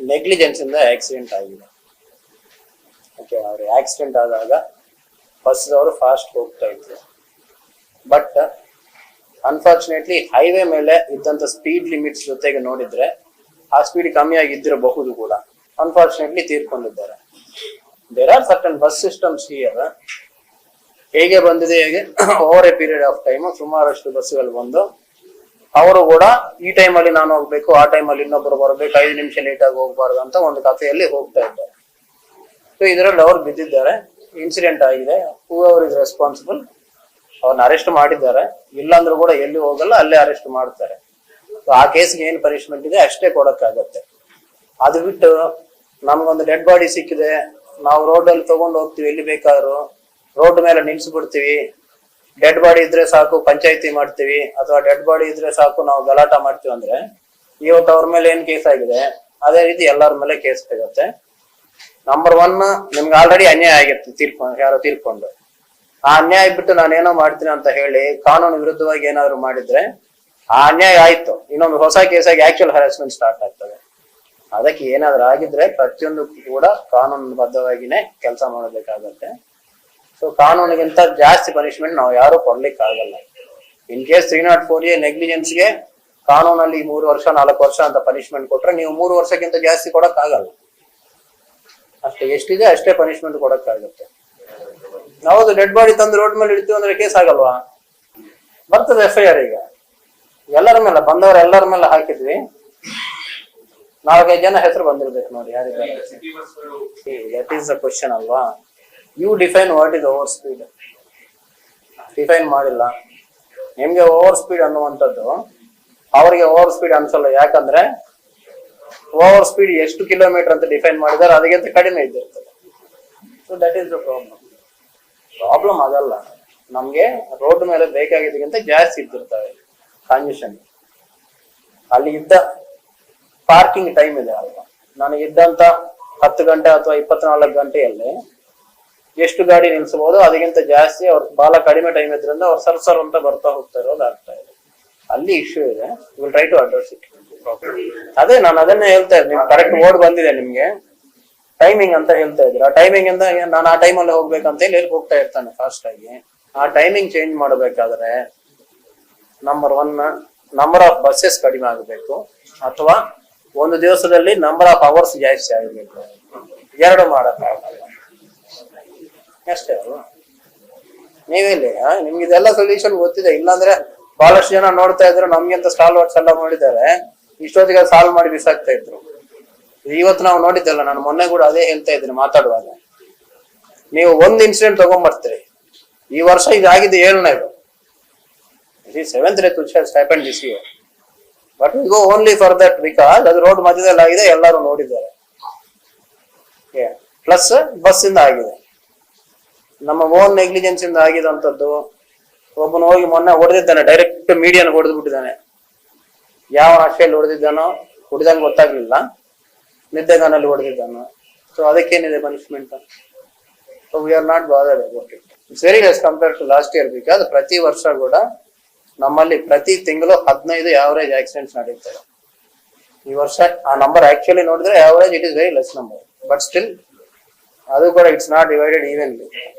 Negligence ಇಂದ accident ಆಗಿದೆ. Okay ಅವ್ರಿಗೆ ಆಕ್ಸಿಡೆಂಟ್ ಆದಾಗ ಬಸ್ ಅವರು ಫಾಸ್ಟ್ ಹೋಗ್ತಾ ಇದ್ರು. ಬಟ್ ಅನ್ಫಾರ್ಚುನೇಟ್ಲಿ ಹೈವೇ ಮೇಲೆ ಇದ್ದಂತ ಸ್ಪೀಡ್ ಲಿಮಿಟ್ಸ್ ಜೊತೆಗೆ ನೋಡಿದ್ರೆ, ಆ ಸ್ಪೀಡ್ ಕಮ್ಮಿ ಆಗಿದ್ದಿರಬಹುದು ಕೂಡ. Unfortunately ತೀರ್ಕೊಂಡಿದ್ದಾರೆ. There are certain bus systems here ಹೇಗೆ ಬಂದಿದೆ ಹೇಗೆ? Over a period of time ಸುಮಾರಷ್ಟು ಬಸ್ಸುಗಳು ಬಂದು ಅವರು ಕೂಡ ಈ ಟೈಮಲ್ಲಿ ನಾನು ಹೋಗ್ಬೇಕು, ಆ ಟೈಮಲ್ಲಿ ಇನ್ನೊಬ್ಬರು ಬರಬೇಕು, ಐದು ನಿಮಿಷ ಲೇಟ್ ಆಗಿ ಹೋಗ್ಬಾರ್ದು ಅಂತ ಒಂದು ಕಥೆಯಲ್ಲಿ ಹೋಗ್ತಾ ಇದ್ದಾರೆ. ಸೊ ಇದರಲ್ಲಿ ಅವ್ರು ಬಿದ್ದಿದ್ದಾರೆ ಇನ್ಸಿಡೆಂಟ್ ಆಗಿದೆ ಹೂ ಅವರ್ ಇಸ್ ರೆಸ್ಪಾನ್ಸಿಬಲ್ ಅವ್ರನ್ನ ಅರೆಸ್ಟ್ ಮಾಡಿದ್ದಾರೆ. ಇಲ್ಲಾಂದ್ರೂ ಕೂಡ ಎಲ್ಲಿ ಹೋಗಲ್ಲ, ಅಲ್ಲೇ ಅರೆಸ್ಟ್ ಮಾಡ್ತಾರೆ. ಸೊ ಆ ಕೇಸ್ಗೆ ಏನ್ ಪನಿಷ್ಮೆಂಟ್ ಇದೆ? ಅಷ್ಟೇ ಕೊಡಕ್ಕಾಗತ್ತೆ. ಅದು ಬಿಟ್ಟು ನಮ್ಗೊಂದು ಡೆಡ್ ಬಾಡಿ ಸಿಕ್ಕಿದೆ, ನಾವು ರೋಡ್ ಅಲ್ಲಿ ತಗೊಂಡು ಹೋಗ್ತೀವಿ, ಎಲ್ಲಿ ಬೇಕಾದ್ರು ರೋಡ್ ಮೇಲೆ ನಿಲ್ಸ್ಬಿಡ್ತೀವಿ ಡೆಡ್ ಬಾಡಿ ಇದ್ರೆ ಸಾಕು, ಪಂಚಾಯತಿ ಮಾಡ್ತೀವಿ, ಅಥವಾ ಡೆಡ್ ಬಾಡಿ ಇದ್ರೆ ಸಾಕು, ನಾವು ಗಲಾಟ ಮಾಡ್ತೀವಿ ಅಂದ್ರೆ, ಇವತ್ತು ಅವ್ರ ಮೇಲೆ ಏನ್ ಕೇಸ್ ಆಗಿದೆ, ಅದೇ ರೀತಿ ಎಲ್ಲರ ಮೇಲೆ ಕೇಸ್ ಸಿಗುತ್ತೆ. ನಂಬರ್ ಒನ್ ನಿಮ್ಗೆ ಆಲ್ರೆಡಿ ಅನ್ಯಾಯ ಆಗಿತ್ತು ತೀರ್ಕೊಂಡು ಯಾರೋ ತೀರ್ಕೊಂಡು. ಆ ಅನ್ಯಾಯ ಬಿಟ್ಟು ನಾನೇನೋ ಮಾಡ್ತೀನಿ ಅಂತ ಹೇಳಿ, ಕಾನೂನು ವಿರುದ್ಧವಾಗಿ ಏನಾದ್ರು ಮಾಡಿದ್ರೆ, ಆ ಅನ್ಯಾಯ ಆಯ್ತು. ಇನ್ನೊಂದು ಹೊಸ ಕೇಸಾಗಿ ಆಕ್ಚುಯಲ್ ಹರಾಸ್ಮೆಂಟ್ ಸ್ಟಾರ್ಟ್ ಆಗ್ತದೆ. ಅದಕ್ಕೆ ಏನಾದ್ರು ಆಗಿದ್ರೆ ಪ್ರತಿಯೊಂದು ಕೂಡ ಕಾನೂನು ಬದ್ಧವಾಗಿನೇ ಕೆಲಸ ಮಾಡಬೇಕಾಗತ್ತೆ. ಸೊ ಕಾನೂನಿಗಿಂತ ಜಾಸ್ತಿ ಪನಿಷ್ಮೆಂಟ್ ನಾವು ಯಾರು ಕೊಡ್ಲಿಕ್ಕೆ ಆಗಲ್ಲ in case three naught four A ನೆಗ್ಲಿಜೆನ್ಸ್ಗೆ ಕಾನೂನಲ್ಲಿ ಮೂರು ವರ್ಷ ನಾಲ್ಕು ವರ್ಷ ಅಂತ ಪನಿಷ್ಮೆಂಟ್ ಕೊಟ್ರೆ ನೀವು ಮೂರು ವರ್ಷಕ್ಕಿಂತ ಜಾಸ್ತಿ ಕೊಡಕ್ ಆಗಲ್ಲ ಅಷ್ಟೇ ಎಷ್ಟಿದೆ ಅಷ್ಟೇ ಪನಿಷ್ಮೆಂಟ್ ಕೊಡಕ್ಕಾಗುತ್ತೆ. ಹೌದು ಡೆಡ್ ಬಾಡಿ ತಂದು ರೋಡ್ ಮೇಲೆ ಇಡ್ತೀವಿ ಅಂದ್ರೆ ಕೇಸ್ ಆಗಲ್ವಾ? ಬರ್ತದೆ ಎಫ್ ಐ ಆರ್ ಈಗ. ಎಲ್ಲರ ಮೇಲೆ ಬಂದವರು ಎಲ್ಲರ ಮೇಲೆ ಹಾಕಿದ್ವಿ. ನಾಲ್ಕೈದು ಜನ ಹೆಸರು ಬಂದಿರ್ಬೇಕು ನೋಡಿ ಯಾರಿದ್ದಾರೆ? ದಟ್ ಈಸ್ ದ ಕ್ವಶನ್ ಅಲ್ವಾ? You define what is over speed define ಮಾಡಿಲ್ಲ. ನಿಮ್ಗೆ ಓವರ್ ಸ್ಪೀಡ್ ಅನ್ನುವಂಥದ್ದು, ಅವರಿಗೆ ಓವರ್ ಸ್ಪೀಡ್ ಅನ್ಸಲ್ಲ. ಯಾಕಂದ್ರೆ ಓವರ್ ಸ್ಪೀಡ್ ಎಷ್ಟು ಕಿಲೋಮೀಟರ್ ಅಂತ ಡಿಫೈನ್ ಮಾಡಿದಾರೆ, ಅದಕ್ಕಿಂತ ಕಡಿಮೆ ಇದ್ದಿರ್ತದೆ. So that is the problem problem ಅದಲ್ಲ. ನಮ್ಗೆ ರೋಡ್ ಮೇಲೆ ಬೇಕಾಗಿದ್ದಕ್ಕಿಂತ ಜಾಸ್ತಿ ಇದ್ದಿರ್ತವೆ ಕಂಜೆಷನ್ ಅಲ್ಲಿ ಇದ್ದ ಪಾರ್ಕಿಂಗ್ ಟೈಮ್ ಇದೆ ಅಲ್ವಾ? ನನಗೆ ಇದ್ದಂತ ಹತ್ತು ಗಂಟೆ ಅಥವಾ ಇಪ್ಪತ್ನಾಲ್ಕು ಗಂಟೆಯಲ್ಲಿ ಎಷ್ಟು ಗಾಡಿ ನಿಲ್ಸಬಹುದು ಅದಕ್ಕಿಂತ ಜಾಸ್ತಿ ಅವ್ರ ಬಾಲ ಕಡಿಮೆ ಟೈಮ್ ಇದ್ರಿಂದ ಅವ್ರು ಸರ್ ಸರ್ ಅಂತ ಬರ್ತಾ ಹೋಗ್ತಾ ಇರೋದು ಆಗ್ತಾ ಇದೆ. ಅಲ್ಲಿ ಇಶ್ಯೂ ಇದೆ. Will try to address it ಅದೇ ನಾನು ಅದನ್ನೇ ಹೇಳ್ತಾ ಇದ್ದೀನಿ ಕರೆಕ್ಟ್ ಓಡ್ ಬಂದಿದೆ ನಿಮ್ಗೆ. ಟೈಮಿಂಗ್ ಅಂತ ಹೇಳ್ತಾ ಇದ್ರು. ಆ ಟೈಮಿಂಗ್ ಇಂದ ನಾನು ಆ ಟೈಮಲ್ಲಿ ಹೋಗ್ಬೇಕಂತ ಹೇಳಿ ಹೇಳಿ ಹೋಗ್ತಾ ಇರ್ತಾನೆ ಫಾಸ್ಟ್ ಆಗಿ. ಆ ಟೈಮಿಂಗ್ ಚೇಂಜ್ ಮಾಡಬೇಕಾದ್ರೆ number one number of buses ಕಡಿಮೆ ಆಗಬೇಕು. ಅಥವಾ ಒಂದು ದಿವಸದಲ್ಲಿ ನಂಬರ್ ಆಫ್ ಅವರ್ಸ್ ಜಾಸ್ತಿ ಆಗಬೇಕು. ಎರಡು ಮಾಡಕ್ಕಾಗಲ್ಲ. ಅಷ್ಟೇ ಅಲ್ವಾ? ಆ? ನಿಮ್ಗೆ ಇದೆಲ್ಲ ಸೊಲ್ಯೂಷನ್ ಗೊತ್ತಿದೆ. ಇಲ್ಲಾಂದ್ರೆ ಬಹಳಷ್ಟು ಜನ ನೋಡ್ತಾ ಇದ್ರು, ನಮ್ಗಿಂತ ಸ್ಟಾಲ್ ವರ್ಕ್ಸ್ ಎಲ್ಲ ಮಾಡಿದ್ದಾರೆ ಇಷ್ಟೊತ್ತಿಗೆ ಸಾಲ್ವ್ ಮಾಡಿ ಬಿಸಾಕ್ತಾ ಇದ್ರು. ಇವತ್ತು ನಾವು ನೋಡಿದ್ದಲ್ಲ, ನಾನು ಮೊನ್ನೆ ಕೂಡ ಅದೇ ಹೇಳ್ತಾ ಇದ್ದೀನಿ ಮಾತಾಡುವಾಗ. ನೀವು ಒಂದ್ ಇನ್ಸಿಡೆಂಟ್ ತಗೊಂಡ್ಬರ್ತೀರಿ ಈ ವರ್ಷ ಇದಾಗಿದೆ ಏಳನೇದು seventh ರೇತ್ happen this year but go only for that because ಅದು ರೋಡ್ ಮಧ್ಯದಲ್ಲಿ ಆಗಿದೆ, ಎಲ್ಲರೂ ನೋಡಿದ್ದಾರೆ. ಪ್ಲಸ್ ಬಸ್ ಇಂದ ಆಗಿದೆ. ನಮ್ಮ ಓನ್ ನೆಗ್ಲಿಜೆನ್ಸ್ ಇಂದ ಆಗಿದಂಥದ್ದು, ಒಬ್ಬನು ಹೋಗಿ ಮೊನ್ನೆ ಹೊಡೆದಿದ್ದಾನೆ ಡೈರೆಕ್ಟ್ ಮೀಡಿಯಾನ ಹೊಡೆದು ಬಿಟ್ಟಿದ್ದಾನೆ ಯಾವ ಆಶೆಯಲ್ಲಿ ಹೊಡೆದಿದ್ದಾನೋ ಹೊಡೆದಂಗೆ ಗೊತ್ತಾಗ್ಲಿಲ್ಲ. ನಿದ್ದೆಗಾನಲ್ಲಿ ಹೊಡೆದಿದ್ದಾನೋ. So ಅದಕ್ಕೇನಿದೆ punishment so we are not bother about it it's very less compare to last year because ಪ್ರತಿ ವರ್ಷ ಕೂಡ ನಮ್ಮಲ್ಲಿ ಪ್ರತಿ ತಿಂಗಳು ಹದಿನೈದು ಯಾವರೇಜ್ ಆಕ್ಸಿಡೆಂಟ್ಸ್ ನಡೀತಾರೆ ಈ ವರ್ಷ ಆ ನಂಬರ್ ಆಕ್ಚುಲಿ ನೋಡಿದ್ರೆ average it is very less number but still ಅದು ಕೂಡ ಇಟ್ಸ್ ನಾಟ್ ಡಿವೈಡೆಡ್ ಈವೆನ್ಲಿ